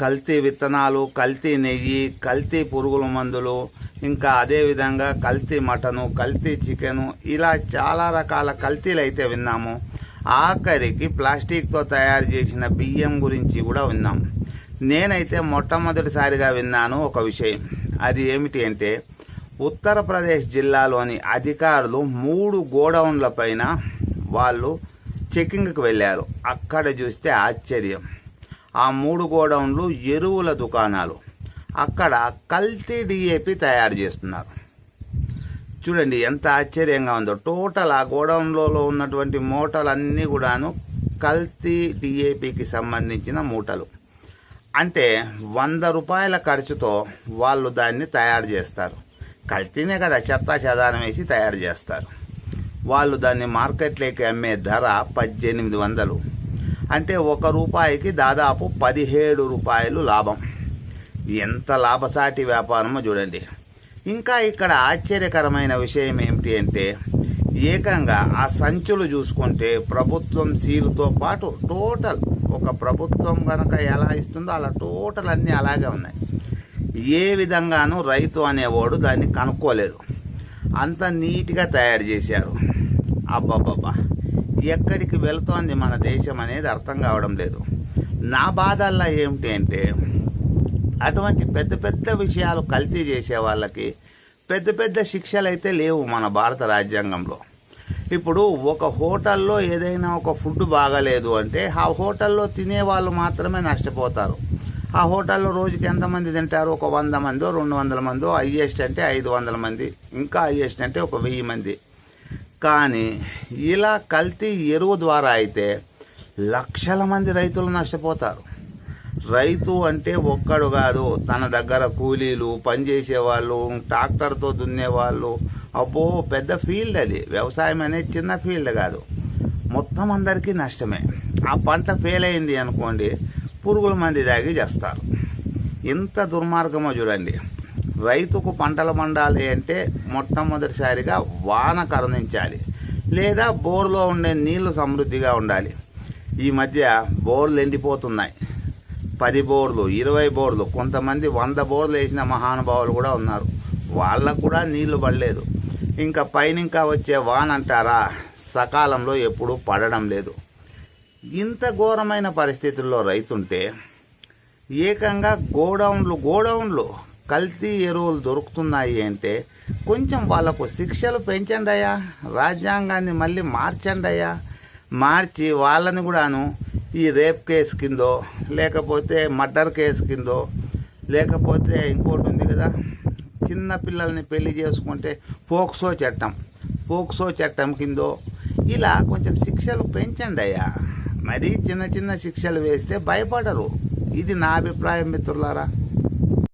కల్తీ విత్తనాలు కల్తీ నెయ్యి కల్తీ పురుగుల మందులు ఇంకా అదేవిధంగా కల్తీ మటను కల్తీ చికెను ఇలా చాలా రకాల కల్తీలు అయితే విన్నాము. ఆఖరికి ప్లాస్టిక్తో తయారు చేసిన బియ్యం గురించి కూడా విన్నాం. నేనైతే మొట్టమొదటిసారిగా విన్నాను ఒక విషయం. అది ఏమిటి అంటే ఉత్తరప్రదేశ్ జిల్లాలోని అధికారులు మూడు గోడౌన్ల పైన వాళ్ళు చెకింగ్కి వెళ్ళారు. అక్కడ చూస్తే ఆశ్చర్యం. ఆ మూడు గోడౌన్లు ఎరువుల దుకాణాలు. అక్కడ కల్తీ డిఏపి తయారు చేస్తున్నారు. చూడండి ఎంత ఆశ్చర్యంగా ఉందో. టోటల్ ఆ గోడౌన్లో ఉన్నటువంటి మూటలన్నీ కూడాను కల్తీ డిఏపికి సంబంధించిన మూటలు. అంటే వంద రూపాయల ఖర్చుతో వాళ్ళు దాన్ని తయారు చేస్తారు. కల్తీనే కదా చెత్త చెదారం వేసి తయారు చేస్తారు. వాళ్ళు దాన్ని మార్కెట్లోకి అమ్మే ధర పద్దెనిమిది వందలు. అంటే ఒక రూపాయికి దాదాపు పదిహేడు రూపాయలు లాభం. ఎంత లాభసాటి వ్యాపారమో చూడండి. ఇంకా ఇక్కడ ఆశ్చర్యకరమైన విషయం ఏమిటి అంటే ఏకంగా ఆ సంచులు చూసుకుంటే ప్రభుత్వం సీలుతో పాటు టోటల్ ఒక ప్రభుత్వం కనుక ఎలా ఇస్తుందో అలా టోటల్ అన్నీ అలాగే ఉన్నాయి. ఏ విధంగానూ రైతు అనేవాడు దాన్ని కనుక్కోలేడు అంత నీట్గా తయారు చేశారు. అబ్బాబ్బాబ్బా. ఎక్కడికి వెళుతోంది మన దేశం అనేది అర్థం కావడం లేదు. నా బాధల్లా ఏమిటి అంటే అటువంటి పెద్ద పెద్ద విషయాలు కల్తీ చేసే వాళ్ళకి పెద్ద పెద్ద శిక్షలు అయితే లేవు మన భారత రాజ్యాంగంలో. ఇప్పుడు ఒక హోటల్లో ఏదైనా ఒక ఫుడ్ బాగాలేదు అంటే ఆ హోటల్లో తినే వాళ్ళు మాత్రమే నష్టపోతారు. ఆ హోటల్లో రోజుకి ఎంతమంది తింటారు? ఒక వంద మందో రెండు వందల మందో హయ్యెస్ట్ అంటే ఐదు వందల మంది ఇంకా హయ్యెస్ట్ అంటే ఒక వెయ్యి మంది. కానీ ఇలా కల్తీ ఎరువు ద్వారా అయితే లక్షల మంది రైతులు నష్టపోతారు. రైతు అంటే ఒక్కడు కాదు తన దగ్గర కూలీలు పనిచేసేవాళ్ళు ట్రాక్టర్తో దున్నేవాళ్ళు. అబ్బో పెద్ద ఫీల్డ్ అది. వ్యవసాయం అనేది చిన్న ఫీల్డ్ కాదు. మొత్తం అందరికీ నష్టమే. ఆ పంట ఫెయిల్ అయింది అనుకోండి పురుగుల మంది దాగి చేస్తారు. ఎంత దుర్మార్గమో చూడండి. రైతుకు పంటలు పండాలి అంటే మొట్టమొదటిసారిగా వాన కరుణించాలి లేదా బోర్లో ఉండే నీళ్ళు సమృద్ధిగా ఉండాలి. ఈ మధ్య బోర్లు ఎండిపోతున్నాయి. పది బోర్లు ఇరవై బోర్లు కొంతమంది వంద బోర్లు వేసిన మహానుభావులు కూడా ఉన్నారు. వాళ్ళకు కూడా నీళ్ళు పడలేదు. ఇంకా పైన ఇంకా వచ్చే వాన అంటారా? సకాలంలో ఎప్పుడూ పడడం లేదు. ఇంత ఘోరమైన పరిస్థితుల్లో రైతుంటే ఏకంగా గోడౌన్లు గోడౌన్లు కల్తీ ఎరువులు దొరుకుతున్నాయి అంటే కొంచెం వాళ్ళకు శిక్షలు పెంచండి అయ్యా రాజ్యాంగాన్ని మళ్ళీ మార్చండి అయ్యా మార్చి వాళ్ళని కూడాను ఈ రేప్ కేసు కిందో లేకపోతే మర్డర్ కేసు కిందో లేకపోతే ఇంకోటి ఉంది కదా చిన్న పిల్లల్ని పెళ్ళి చేసుకుంటే పోక్సో చట్టం పోక్సో చట్టం కిందో ఇలా కొంచెం శిక్షలు పెంచండి అయ్యా మరీ చిన్న చిన్న శిక్షలు వేస్తే భయపడరు. ఇది నా అభిప్రాయం మిత్రులారా.